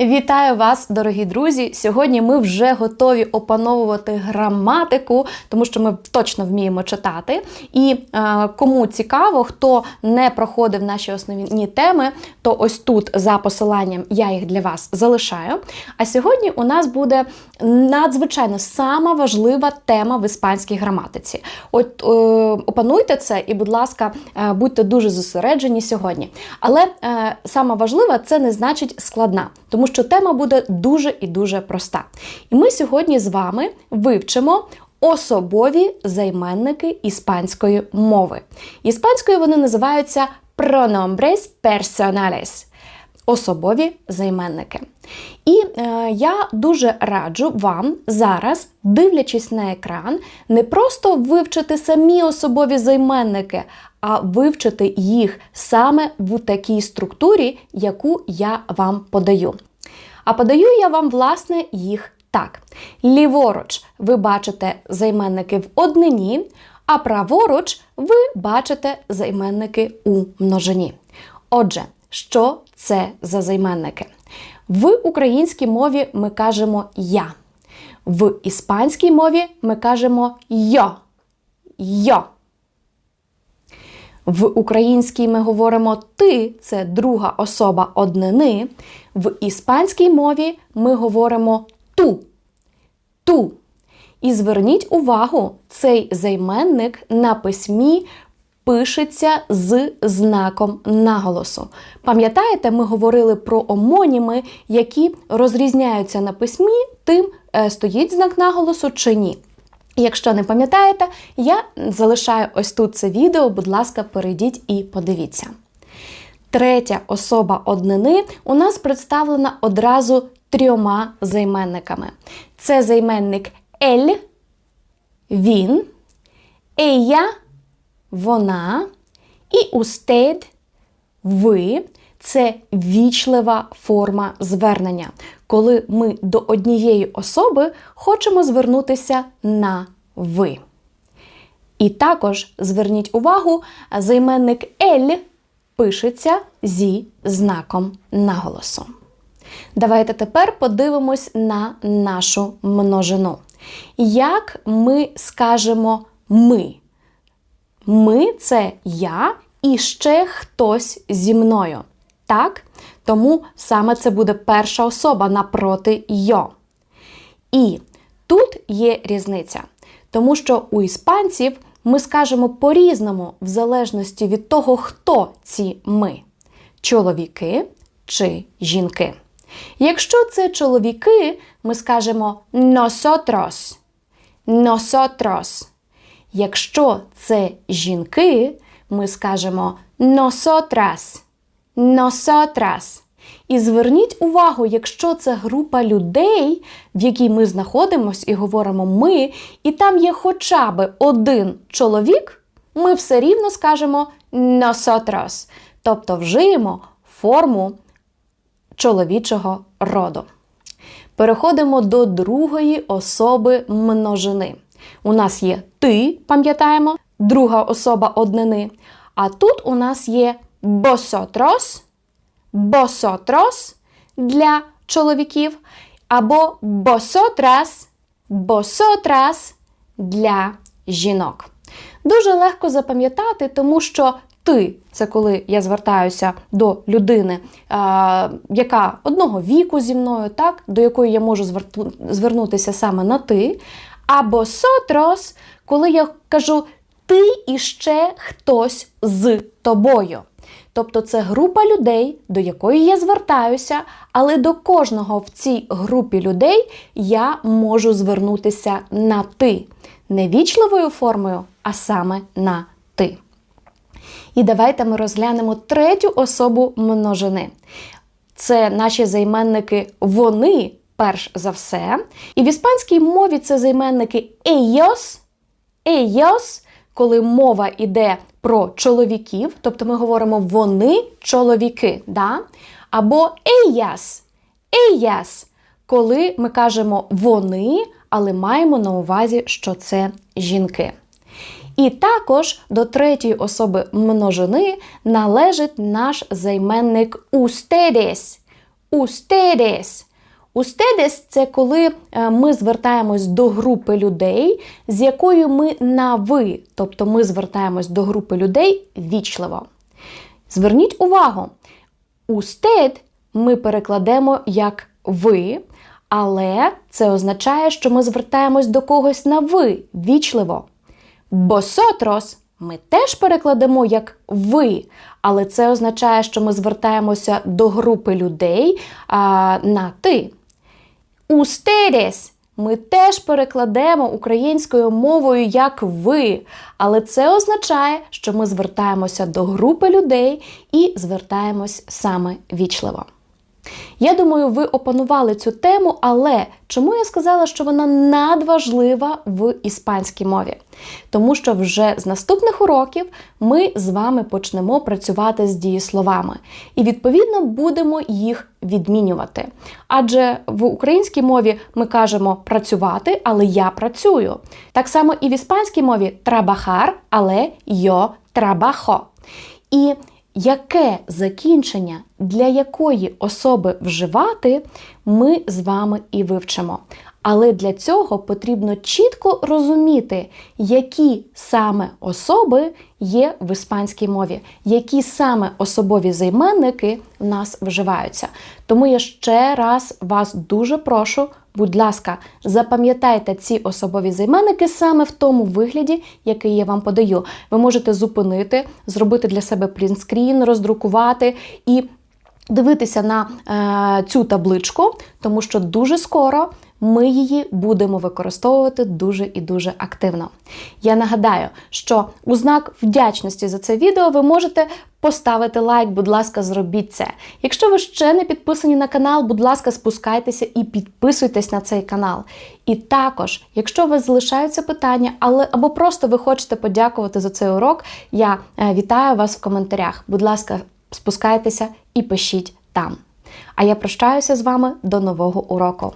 Вітаю вас, дорогі друзі! Сьогодні ми вже готові опановувати граматику, тому що ми точно вміємо читати. І е, кому цікаво, хто не проходив наші основні теми, то ось тут за посиланням я їх для вас залишаю. А сьогодні у нас буде надзвичайно сама важлива тема в іспанській граматиці. От е, опануйте це і, будь ласка, е, будьте дуже зосереджені сьогодні. Але е, сама важлива це не значить складна, тому що тема буде дуже і дуже проста. І ми сьогодні з вами вивчимо. Особові займенники іспанської мови. Іспанською вони називаються pronombres personales особові займенники. І е, я дуже раджу вам зараз, дивлячись на екран, не просто вивчити самі особові займенники, а вивчити їх саме в такій структурі, яку я вам подаю. А подаю я вам, власне, їх так. Ліворуч ви бачите займенники в однині, а праворуч ви бачите займенники у множині. Отже, що це за займенники? В українській мові ми кажемо я. В іспанській мові ми кажемо йо. Йо. В українській ми говоримо ти це друга особа однини. В іспанській мові ми говоримо ту. Ту. І зверніть увагу, цей займенник на письмі пишеться з знаком наголосу. Пам'ятаєте, ми говорили про омоніми, які розрізняються на письмі, тим е, стоїть знак наголосу чи ні. Якщо не пам'ятаєте, я залишаю ось тут це відео, будь ласка, перейдіть і подивіться. Третя особа однини у нас представлена одразу трьома займенниками. Це займенник ель, він, ея вона і устед ви це вічлива форма звернення, коли ми до однієї особи хочемо звернутися на ви. І також зверніть увагу, займенник ель пишеться зі знаком наголосу. Давайте тепер подивимось на нашу множину. Як ми скажемо ми? Ми це я і ще хтось зі мною. Так? Тому саме це буде перша особа напроти йо. І тут є різниця. Тому що у іспанців ми скажемо по-різному, в залежності від того, хто ці ми чоловіки чи жінки. Якщо це чоловіки, ми скажемо nosotros. Nosotros. Якщо це жінки, ми скажемо nosotras, nosotras. І зверніть увагу, якщо це група людей, в якій ми знаходимося і говоримо ми, і там є хоча б один чоловік, ми все рівно скажемо nosotros, тобто вжиємо форму чоловічого роду. Переходимо до другої особи множини. У нас є ти, пам'ятаємо, друга особа однини. А тут у нас є босотрос, босотрос для чоловіків, або босотрас, босотрас для жінок. Дуже легко запам'ятати, тому що ти це коли я звертаюся до людини, яка одного віку зі мною, так, до якої я можу звернутися саме на ти. Або сотрос, коли я кажу ти і ще хтось з тобою. Тобто це група людей, до якої я звертаюся, але до кожного в цій групі людей я можу звернутися на ти. Не вічливою формою, а саме на ти. І давайте ми розглянемо третю особу множини. Це наші займенники вони перш за все. І в іспанській мові це займенники ellos, ellos, коли мова йде про чоловіків, тобто ми говоримо вони чоловіки. да? Або ellas, ellas, коли ми кажемо вони, але маємо на увазі, що це жінки. І також до третьої особи множини належить наш займенник ustedes. Ustedes. Ustedes – це коли е, ми звертаємось до групи людей, з якою ми на ви, тобто ми звертаємось до групи людей вічливо. Зверніть увагу, usted ми перекладемо як ви, але це означає, що ми звертаємось до когось на ви вічливо. Vosotros ми теж перекладемо як ви, але це означає, що ми звертаємося до групи людей а, на ти. Ustedes ми теж перекладемо українською мовою як ви, але це означає, що ми звертаємося до групи людей і звертаємось саме вічливо. Я думаю, ви опанували цю тему, але чому я сказала, що вона надважлива в іспанській мові? Тому що вже з наступних уроків ми з вами почнемо працювати з дієсловами і, відповідно, будемо їх відмінювати. Адже в українській мові ми кажемо працювати, але я працюю. Так само і в іспанській мові трабахар, але йо трабахо. І яке закінчення для якої особи вживати, ми з вами і вивчимо. Але для цього потрібно чітко розуміти, які саме особи є в іспанській мові, які саме особові займенники в нас вживаються. Тому я ще раз вас дуже прошу, будь ласка, запам'ятайте ці особові займенники саме в тому вигляді, який я вам подаю. Ви можете зупинити, зробити для себе принтскрін, роздрукувати і дивитися на е, цю табличку, тому що дуже скоро ми її будемо використовувати дуже і дуже активно. Я нагадаю, що у знак вдячності за це відео ви можете поставити лайк, будь ласка, зробіть це. Якщо ви ще не підписані на канал, будь ласка, спускайтеся і підписуйтесь на цей канал. І також, якщо у вас залишаються питання, але або просто ви хочете подякувати за цей урок, я е, вітаю вас в коментарях. Будь ласка, спускайтеся і пишіть там. А я прощаюся з вами до нового уроку.